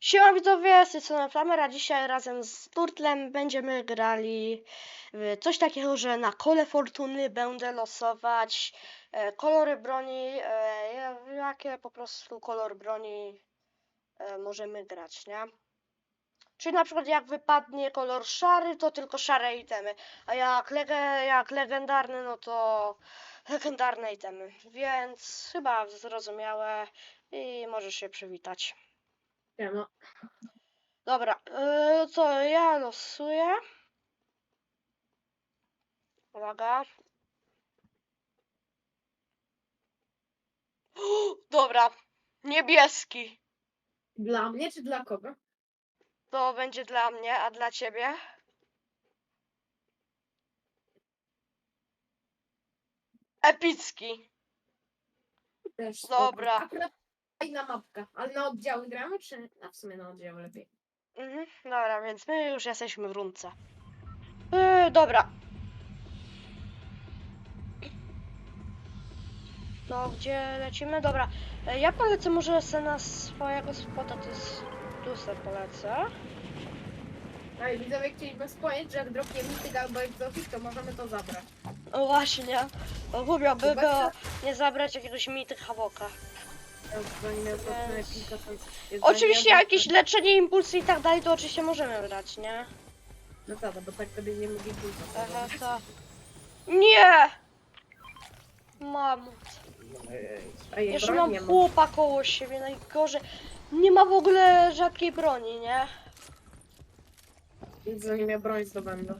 Siema widzowie, z tej strony Flamera. Dzisiaj razem z Turtlem będziemy grali w coś takiego, że na kole fortuny będę losować e, kolory broni, e, ja- jakie po prostu kolor broni e, możemy grać, nie? Czyli na przykład jak wypadnie kolor szary, to tylko szare itemy, a jak, lege, jak legendarny, no to legendarne itemy, więc chyba zrozumiałe i możesz się przywitać. Nie no, Dobra, yy, co ja losuję. Uwaga. Dobra, niebieski. dla mnie czy dla kogo? To będzie dla mnie, a dla ciebie? Epicki. Też. Dobra. Akurat fajna mapka, ale na oddziały gramy, czy a w sumie na oddziały lepiej? Mhm, dobra, więc my już jesteśmy w rundce. Yy, dobra. No, gdzie lecimy? Dobra, e, ja polecę może se na swojego spota, to jest... Tu se polecę. No i widzowie chcieliby wspomnieć, że jak dropnie mityk albo egzotik, to możemy to zabrać. No właśnie, głupio by było nie zabrać jakiegoś mity Havoka. Oczywiście jakieś leczenie, impulsy i tak dalej, to oczywiście możemy brać, nie? No tak, bo tak wtedy nie mogli dużo. Aha, to... Nie! Mamut. A jej Jeszcze broń mam ma. chłopa koło siebie, najgorzej. Nie ma w ogóle rzadkiej broni, nie? Więc zanim ja broń zdobędę,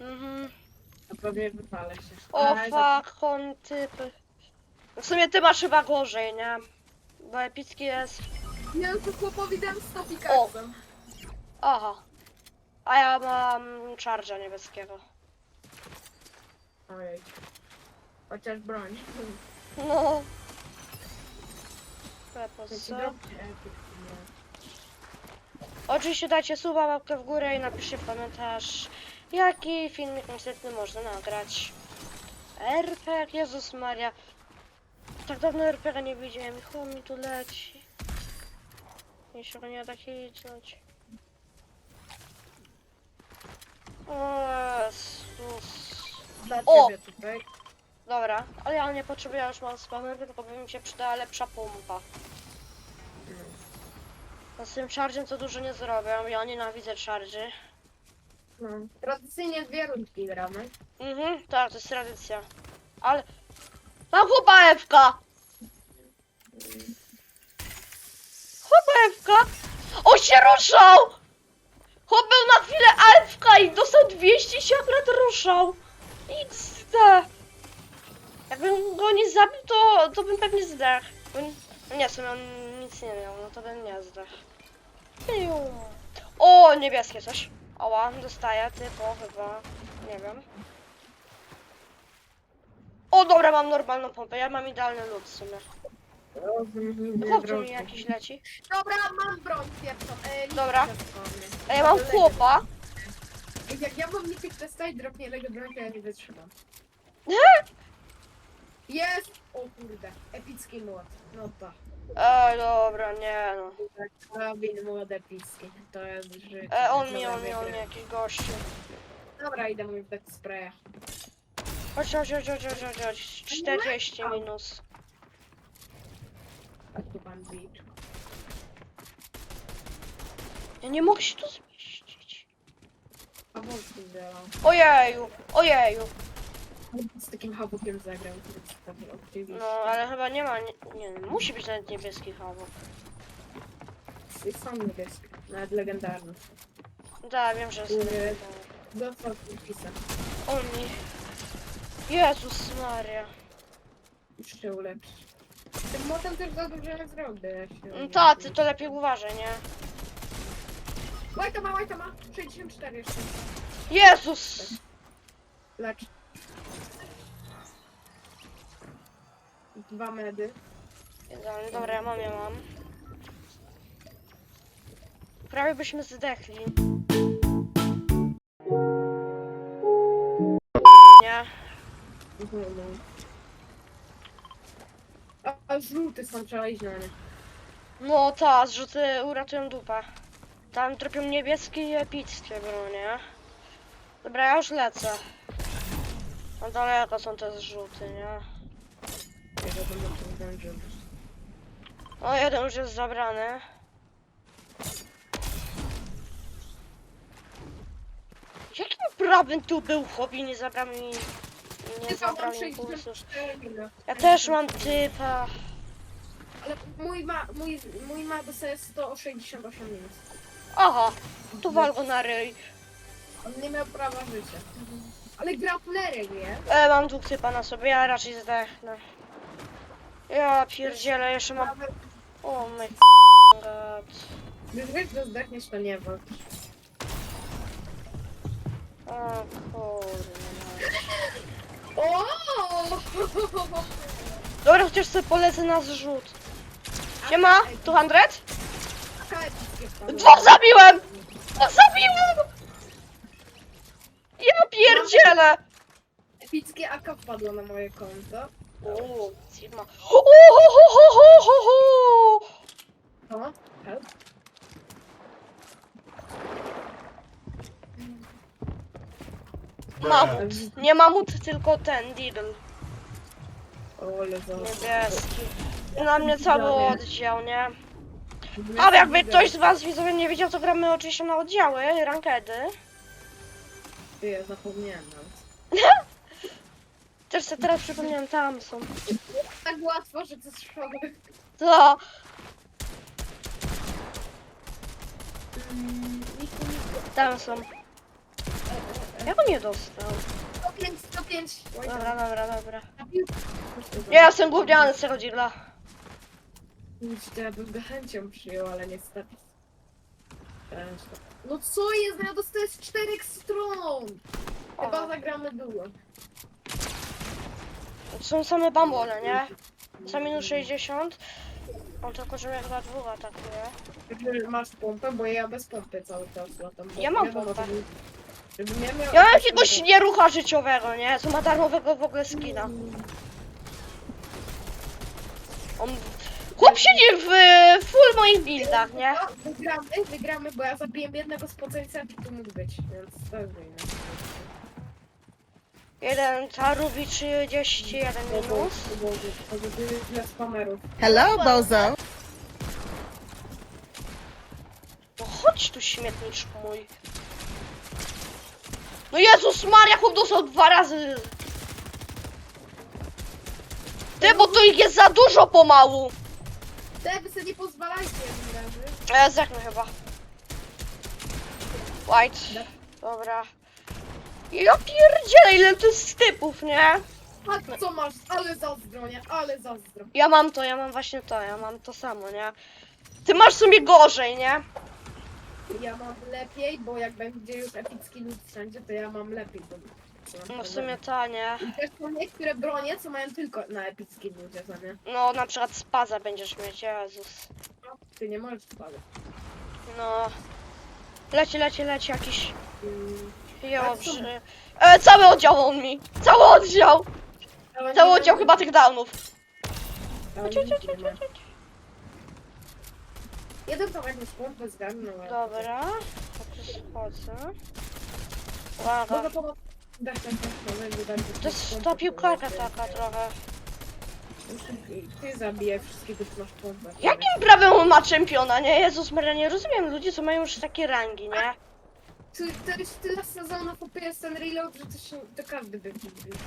Mhm. to pewnie wypalę się. O za- fuck, on typy. W sumie ty masz chyba gorzej, nie? Bo epicki jest... Ja tu chłopowi dam 100 O. pikaksem. Aha. A ja mam charge'a niebieskiego. Ojej. Chociaż broń. No. Epik. nie. Oczywiście dajcie suba, łapkę w górę i napiszcie w komentarz, jaki filmik następny można nagrać. RPG, Jezus Maria. Tak dawno RPG nie widziałem chuj mi tu leci. Jeśli go nie da hitnąć. O Jezus. Dla O! ciebie tutaj. Dobra, ale ja nie potrzebuję, już mam spamer, tylko by mi się przydała lepsza pompa. No z tym charge'em to dużo nie zrobię, ja nienawidzę charge'y. No. Tradycyjnie dwie rundki gramy. Mhm, tak, to jest tradycja. Ale... Mam chłopa Ewka! Ewka! O się ruszał! Chłop był na chwilę Ewka i dostał 200 i się akurat ruszał. XD. Jakbym go nie zabił, to, to bym pewnie zdechł. Nie, w sumie on nic nie miał, no to bym nie zdechł. O, niebieskie coś. Oła, dostaję, typo chyba. Nie wiem. O, dobra, mam normalną pompę. Ja mam idealny lód w sumie. Chłop tu mi jakiś leci. Dobra, mam broń pierwszą. E, Dobra. A ja mam chłopa. Jak ja mam nikt testa i dropnie legę broń, to ja nie wytrzymam. Jest! O kurde, epicki młot. No to. Ej, dobra, nie no. Robin młot epicki. To jest życie. E, on mi, on mi, on mi, jakiś gościu. Dobra, idę mu dać spraya. Chodź, chodź, chodź, chodź, chodź, chodź, chodź. 40 minus. A tu pan beat. Ja nie mogę się tu zmieścić. A wątki działał. Ojeju, ojeju. Z takim habukiem zagrał. No, ale chyba nie ma, nie, nie musi być nawet niebieski hawok. I są niebieskie. Nawet legendarne. Tak, wiem, że jest Nie. niebieski. Dostał pisem. On mi. Jezus Maria. Już się ulepszy. Tym motem też za dużo nie zrobię. No tak, ty to lepiej uważaj, nie? Łajka ma, łajka ma! 64 jeszcze. Jezus! Lecz. Dwa medy. Idealnie, Dobra, ja mam, ja mam. Prawie byśmy zdechli. A, a żółty są przełaźnione. No ta, zrzuty uratują dupę. Tam tropią niebieskie i epickie bronie. Dobra, ja już lecę. No daleko są te zrzuty, nie? Ja to będę. O, jeden już jest zabrany. Jakim prawem tu był hobby nie zabrał mi... Nie Typa mam zabrał mi impulsów. 64. Ja też mam typa. Ale mój ma, mój, mój ma dostaje 168 minut. Aha, tu wal go na ryj. On nie miał prawa życia. Ale gra plerem, nie? E, mam dwóch typa na sobie, ja raczej zdechnę. Ja pierdzielę, jeszcze mam... Nawet O my god. Gdy wiesz, że zdechniesz, to nie walcz. O kurde. Dobra, chociaż sobie polecę na zrzut. Siema, tu 100? Dwóch zabiłem! Dwóch zabiłem! Ja pierdzielę! Epickie AK wpadło na moje konto. O, Sigma. Ho. O, help. Mamut. Nie mamut, tylko ten, Diddle. O, ale za... Niebieski. Na mnie cały oddział, nie? A jakby ktoś z was widzowie nie wiedział, to gramy oczywiście na oddziały, rankedy. Ty, ja zapomniałem nawet. Też sobie teraz przypomniałem, tam są. Tak łatwo, że to strzały. To. Tam są. Ja go nie dostał. 105, 105. Oj, tam. Dobra, dobra, dobra. Zabił. Ja jestem gówniany z tego deala. Kurczę, ja bym go chęcią przyjął, ale niestety. Ciężko. No co jest? Ja dostaję z czterech stron! Chyba zagramy duo. to są same bambole, nie? Za minus 60. On tylko, że mnie chyba dwóch atakuje. Masz pompę? Bo ja bez pompy cały czas latam. bo Ja mam wiadomo, pompę. Żebym ja miał... Ja mam jakiegoś nierucha życiowego, nie? Co ma darmowego w ogóle skina. On... Chłop siedzi w full moich buildach, nie? Wygramy, wygramy, bo ja zabiłem jednego z potencjału, tu mógł być, więc to jest. Jeden Tarubi 31 minus. To by dla spamerów. Hello, Bozo. No chodź tu śmietniczku mój. No Jezus Maria, chłop dostał dwa razy. Ty, bo tu ich jest za dużo pomału. Te wy sobie nie pozwalajcie jednym razy. E, zdechnę chyba. White. Dobra. Ja pierdzielę, ile tu jest typów, nie? A co masz? Ale zazdro, nie? Ale zazdro. Ja mam to, ja mam właśnie to, ja mam to samo, nie? Ty masz w sumie gorzej, nie? Ja mam lepiej, bo jak będzie już epicki lud wszędzie, to ja mam lepiej. Bo No w sumie to, nie? I też są niektóre bronie, co mają tylko na epickim ludzie, co nie? No na przykład spaza będziesz mieć, Jezus. No, Ty nie możesz spadać. No. Leci, leci, leci jakiś Mm, jobrzy. E, cały oddział on mi. Cały oddział! Cały oddział chyba tych downów. ale Ciu, nic ciu, ciu, nie ma. ciu, ciu. Jeden tam jakąś pompę zgarnął. ale- Dobra. To. Mogę Uwaga. wydać To jest ta piłkarka taka trochę. Ty zabiję wszystkich, którzy masz pompę. Jakim prawem on ma czempiona, nie? Jezus Maria, nie rozumiem ludzi, co mają już takie rangi, nie? Ty, to jest tyle sezonów, po jest ten reload, że to, się, to każdy by czempionem.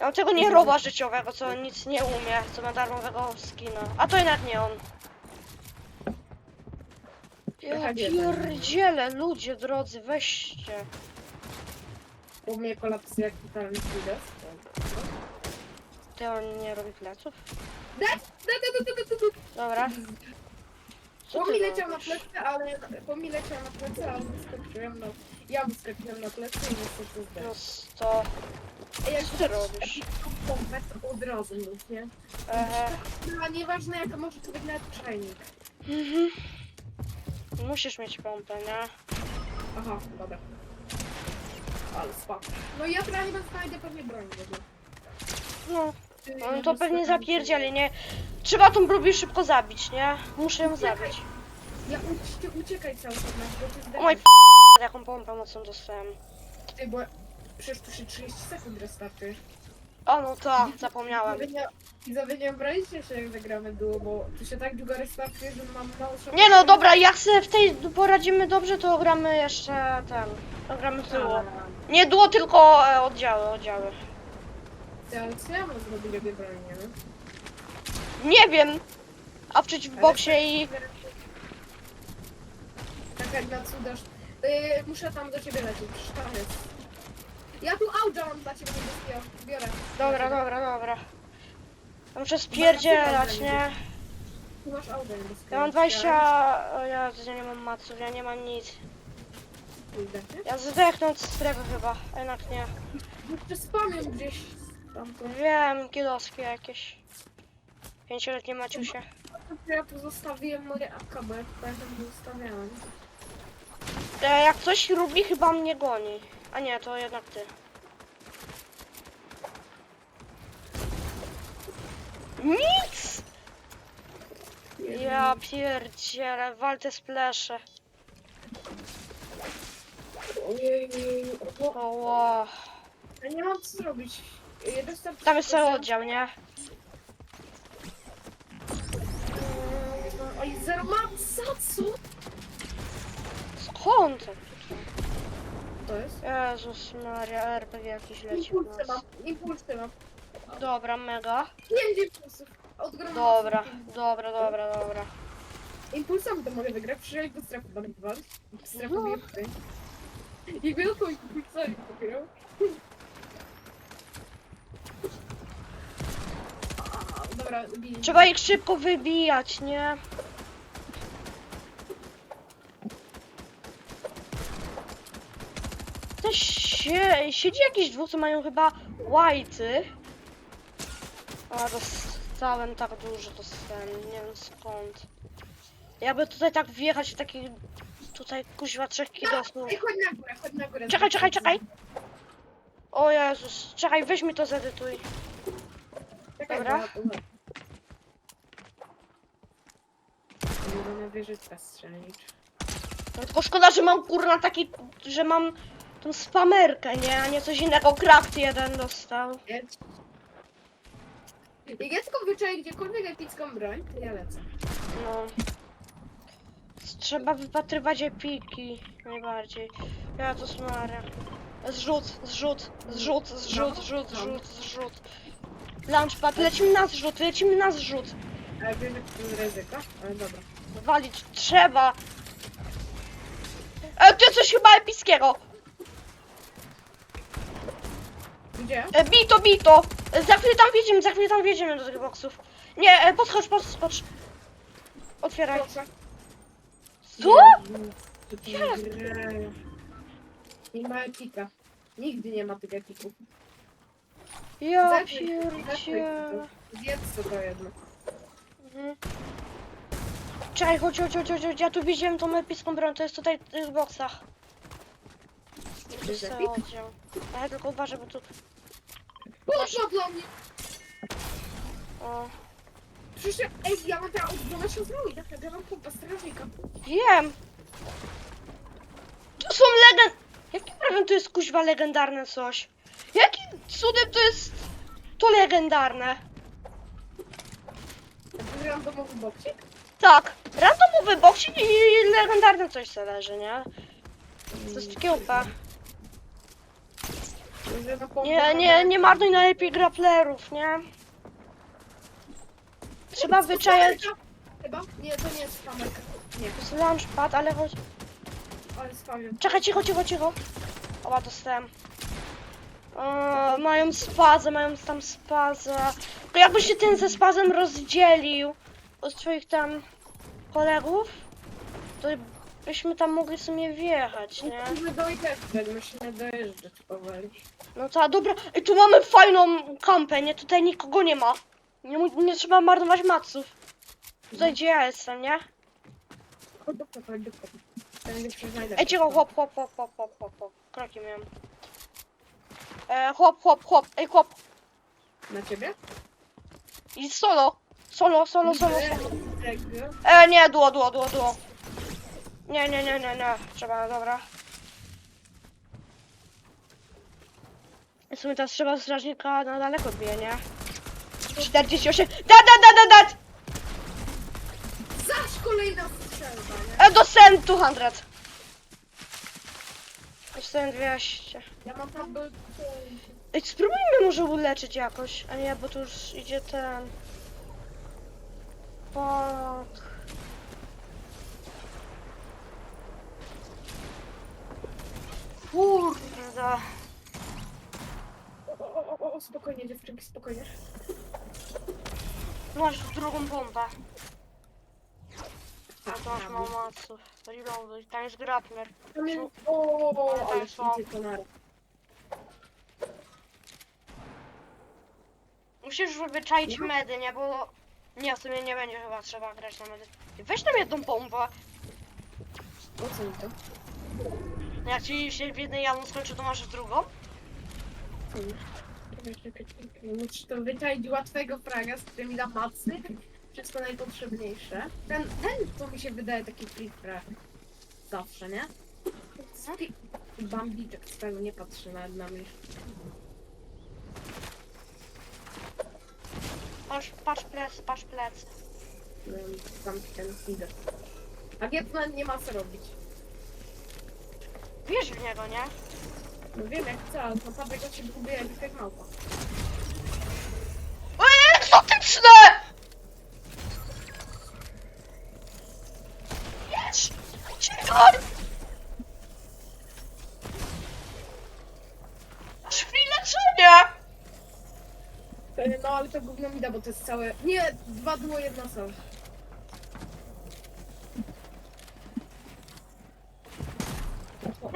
Ja mam tego nie roba życiowego, co nic nie umie, co ma darmowego skina. A to jednak nie on. Ja pierdzielę, ludzie drodzy, weźcie. U mnie kolaps jak totalny widok. Ty on nie robi pleców? Da, da, da, da, da, da, da. Dobra. Co Po ty mi leciał na robisz? plecy, ale po mi leciał na plecy, ale wyskoczyłem na... Ja wyskoczyłem na plecy i niestety zdech. No sto. Ej, jak co ty robisz? Pompę, to od razu nie? Ehe. A nieważne jaka może to być nawet czajnik. Mhm. Musisz mieć pompę, nie? Aha, dobra. Ale spoko. No ja prawie znajdę pewnie broń w ogóle. No, Ty, on ja to pewnie zapierdzieli, nie? Trzeba tą Ruby szybko zabić, nie? Muszę ją Uciekaj. zabić. Ja uci uciekaj cały czas, bo jest O mój debil. p... jaką pompę mocną dostałem. Ty, bo przecież tu się 30 sekund restartuje. O no to, zapomniałem. Widzowie nie obrazicie się jak zagramy duo, bo tu się tak długo restartuje, że mam mało. Nie no, dobra, jak sobie w tej poradzimy dobrze, to gramy jeszcze ten. To gramy duo. Nie duo, tylko e, oddziały, oddziały. Ty, ale co ja mam zrobić, jak broń, nie wiem? Nie wiem. A w przeciwboksie i... Taka na cudasz. Yy, muszę tam do ciebie lecieć, przecież tam jest. Ja tu auga mam dla ciebie niebieskiego, biorę. Dobra, dobra, dobra. Ja Muszę spierdzielać, nie? Tu masz niebieskiego. Ja mam 20... O ja, nie mam maców, ja nie mam nic. Ja zdechnę od strefy chyba, a jednak nie. Jeszcze spamię gdzieś tam to. Wiem, kiedowskie jakieś. Pięcioletnie Maciusie. Ja tu zostawiłem moje AK, bo ja tu pamiętam, że zostawiałem. E, jak coś lubi, chyba mnie goni. A nie, to jednak ty. Nic! Ja pierdzielę, walczę splesze. Ojej, o, O, wow. ja nie mam co zrobić. Jeden step Tam jest cały oddział, nie? Oj, zero mam sacu! Skąd? To jest? Jezus Maria, RPG jakiś leci w Impulsy nas. mam, impulsy mam. Dobra, mega. Pięć impulsów. Od. Dobra, dobra, dobra, dobra. Impulsami to mogę wygrać, przyjechać do strefy będę wywalić. Strefę No. no. tutaj. I wielką impulsami dopiero. A, Dobra, bij. Trzeba ich szybko wybijać, nie? Też sie, siedzi jakiś dwóch, co mają chyba łajcy. A dostałem tak dużo, dostałem, nie wiem skąd. Jakby tutaj tak wjechać w taki, tutaj kuźwa trzech kidosów. Ej, chodź na górę, chodź na górę. Czekaj, czekaj, czekaj. O Jezus, czekaj, weź mi to zedytuj. Czekaj, Dobra. będę strzelić. No tylko szkoda, że mam kurna taki, że mam tą spamerkę, nie? A nie coś innego. Kraft jeden dostał. Jak ja tylko wyczaję gdziekolwiek epicką broń, to ja lecę. No. Trzeba wypatrywać epiki najbardziej. Ja to smarę. Zrzut, zrzut, zrzut, zrzut, No, zrzut, no. zrzut, zrzut. Launchpad, lecimy na zrzut, lecimy na zrzut. Ale wiesz, że to jest ryzyko? Ale dobra. Walić trzeba. E, to coś chyba epickiego. Gdzie? E, bito, bito. E, za chwilę tam wjedziemy, za chwilę tam wjedziemy do tych boksów. Nie, e, podchodź, podchodź. Otwieraj. Proszę. Co? To nie grają. Nie ma epika. Nigdy nie ma tych epików. Ja Zepnij, pierdzie. Zjedz to to jedno. Mhm. Czekaj, chodź, chodź, chodź, chodź, chodź, ja tu widziałem tą epicką broń, to jest tutaj w tych boksach. Epik? oddział. Ale tylko uważaj, bo tu... Poszła dla mnie! O, Przecież ja, ej, ja mam teraz od 12 zbroi, tak? Ja mam pompa strażnika. wiem! Tu są legend... Jakim prawem to jest kuźwa legendarne coś? Jakim cudem to jest... To legendarne? Ja wygrałam domowy boksik? Tak, randomowy boksik i legendarne coś se leży, nie? To jest takie OP. Że na pompę Nie, nie, nie marnuj na lepiej grapplerów, nie? Trzeba wyczajać... Chyba? Nie, to nie jest spamerka. Nie, To jest launchpad, ale chodź... ale spamię. Czekaj, cicho, cicho, cicho. Oła, dostałem. O, mają spazę, mają tam spazę. To jakby się ten ze spazem rozdzielił od swoich tam kolegów, to byśmy tam mogli w sumie wjechać, nie? Musimy dojechać, musimy dojeżdżać powoli. No ta, dobra. I tu mamy fajną kampę, nie? Tutaj nikogo nie ma. Nie, mu- nie trzeba marnować maców. Tutaj gdzie ja jestem, nie? Chodź do kopa, chodź do przyznajdę. Ej, cicho, chłop, chłop, chłop, chłop, chłop, chłop, chłop. Kroki miałem. E, chłop, chłop, chłop, ej, chłop. Na ciebie? I solo. Solo, solo, solo, solo. Tego. E, nie, duo, duo, duo, duo. Nie, nie, nie, nie, nie. Trzeba, dobra. W sumie teraz trzeba strażnika na daleko odbije, nie? 48. Dat, dat, dat, dat, dat! Zaś kolejna strzelba, nie? E, dostałem 200. Dostałem 200. Ja mam tam był... Ej, spróbujmy może uleczyć jakoś. A nie, bo tu już idzie ten... Fuck. Kurde. O, o, o, o, spokojnie dziewczynki, spokojnie. Masz drugą bombę. A Tak, to masz mało maców. Reloaduj. Tam jest grappler. O, ale Ale są. Musisz wyczaić medy, nie? Bo... Nie, w sumie nie będzie chyba trzeba grać na medy. Weź tam jedną bombę. O co mi to? Jak ci się w jednej jamą skończy, to masz w drugą. Czekaj, czekaj, czekaj. Musisz to wyczaić łatwego fraga, z którym da macy. Wszystko najpotrzebniejsze. Ten, ten to mi się wydaje taki free frag. Zawsze, nie? Spi- Bambiczek z tego nie patrzy na, na mnie. Patrz, patrz plecy, patrz plecy. No, Tam ten idę. A Wietnam nie ma co robić. Wierz w niego, nie? No wiem jak co, ale naprawdę go się próbuje jak jak małpa. Ej, egzotyczne! Jedź! Uciekaj! Masz free leczenie! No ale to gówno mi da, bo to jest całe... Nie! Dwa duo, jedna są.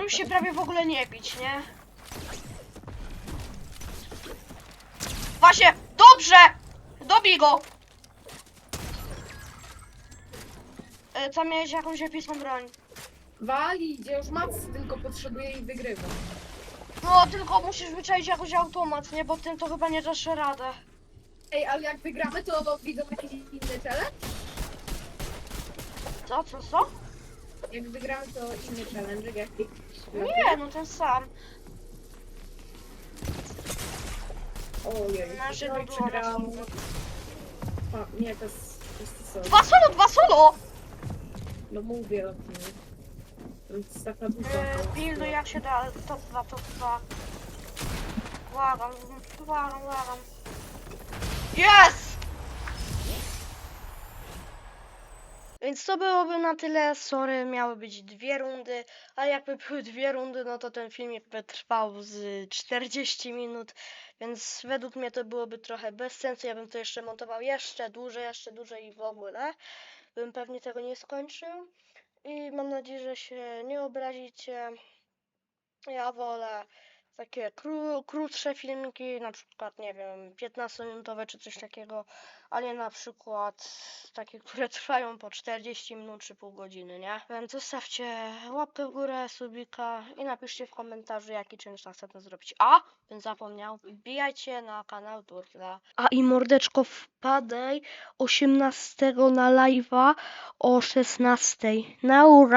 Mógł się prawie w ogóle nie bić, nie? Właśnie, dobrze! Dobij go! E, Tam miałeś jakąś epicką broń. Wali, gdzie już mac tylko potrzebuje i wygrywa. No, tylko musisz wyczaić jakoś automat, nie? Bo tym to chyba nie dasz radę. Ej, ale jak wygramy, to widzą jakiś inny challenge? Co, co, co? Jak wygramy, to inny challenge, jaki? Nie, no ten sam. Ojej, Nasze no i to było przegrałam. Nie, to jest... Dwa solo, dwa solo! No mówię o tym. To jest taka duża... Yy, pilnuj jak się da, top 2, top 2. Błagam, błagam, błagam. Yes! Więc to byłoby na tyle. Sorry, miały być dwie rundy, a jakby były dwie rundy, no to ten filmik by trwał z 40 minut, więc według mnie to byłoby trochę bez sensu. Ja bym to jeszcze montował jeszcze dłużej, jeszcze dłużej i w ogóle. Bym pewnie tego nie skończył. I mam nadzieję, że się nie obrazicie. Ja wolę takie kró krótsze filmiki, na przykład, nie wiem, 15-minutowe czy coś takiego, a nie na przykład takie, które trwają po 40 minut czy pół godziny, nie? Więc zostawcie łapkę w górę, subika i napiszcie w komentarzu, jaki czynsz następny zrobić. A, bym zapomniał, wbijajcie na kanał Turtla. A i mordeczko wpadaj 18 na live'a o 16. Na urap.